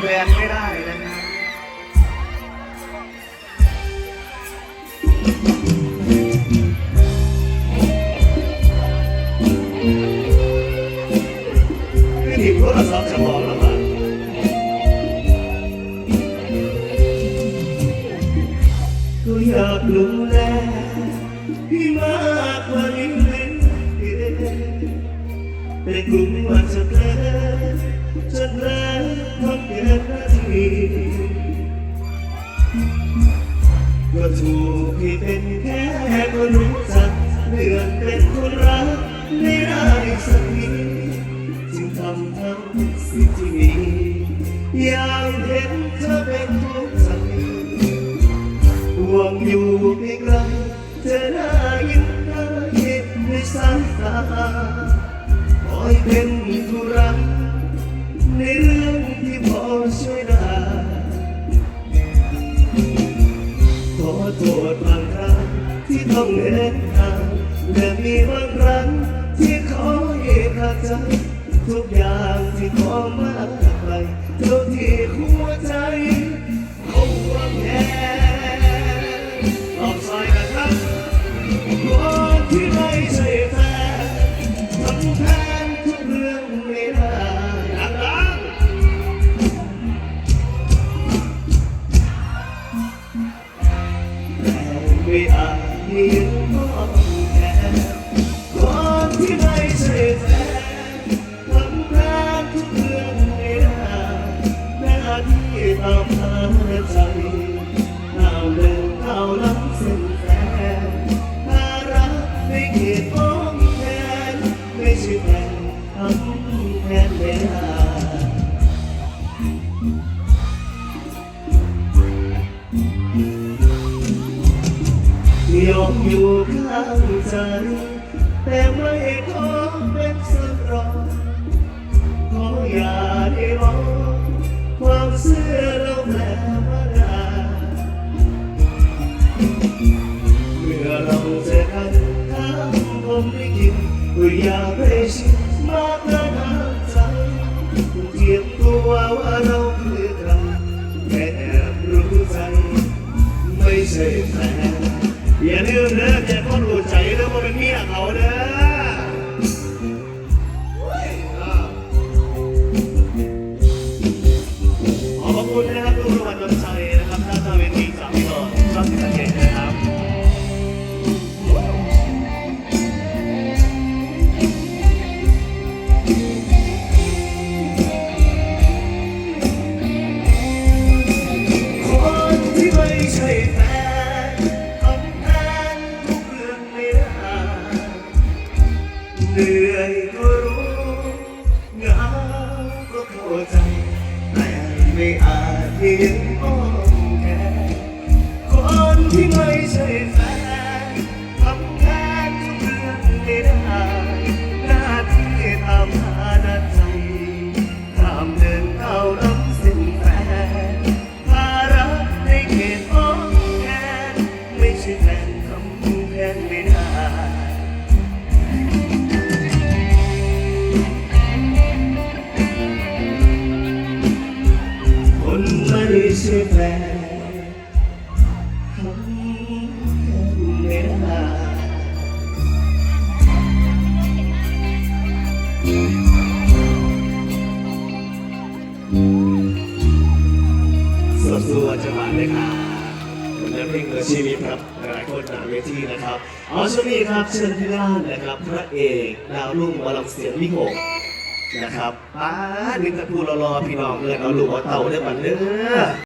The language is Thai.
แบนไม่ได้นะครับไม่หยิบโทรศัพท์จะบอกแล้วมั้งก็อยากดูแลพี่ แต่กลุ่มมันจะเพลอจะเพลอทำเกินนาทีก็ถูกที่เป็นแค่คนรู้จักเลื่อนเป็นคนรักไม่ได้สักทีจึงทำทั้งสิ่งที่มีอยากเห็นเธอเป็นทุกสักทีห่วงอยู่เพียงไรเธอได้ยินได้เห็นในสายตา อยเป็นผู้รักในเรื่องที่พอช่วยได้ขอโทษบางครั้งที่ต้องเดินทางและมีบางครั้งที่ขอให้ขาใจทุกอย่างที่ขอมากไปเท่าที่หัวใจคงวังแค่อ ตามหาใจก้าวเดินก้าล้ำเส้นแฟนภาระไม่เกียอ้อมแทนไม่ใช่แฟนทำแทนไม่ได้ยอมอยู่ข้างใจแต่ไม่อ อย่าไปชิดมากเกินน้ำใจเทียบตัวว่าเราคือใครแค่แอบรู้ใจ ไม่ใช่แฟนอย่าลืมเด้อแกคนรู้ใจเด้อว่าเป็นเมียเขาเด้อ ใจ แต่ไม่อาจยืนมองแค่คนที่ไม่ใช่แฟนทำแทนทุกเรื่องไม่ได้หน้าที่ตามหาด้านใจตามเดินเข้า คนไม่ใช่แฟนทำแทนไม่ได้สวดสวดจังหวะเลยครับผลงานเพลงเออชีวิตครับหลายคนหนาเวทีนะครับ เอาช่วงนี้ครับเชิญที่ด้านนะครับ พระเอกดาวรุ่งวาลังเสียงวิหก นะครับป้าดึงตะทูรอรอพี่น้องเงินเอาลูกเอาเต่าได้บันเด้อ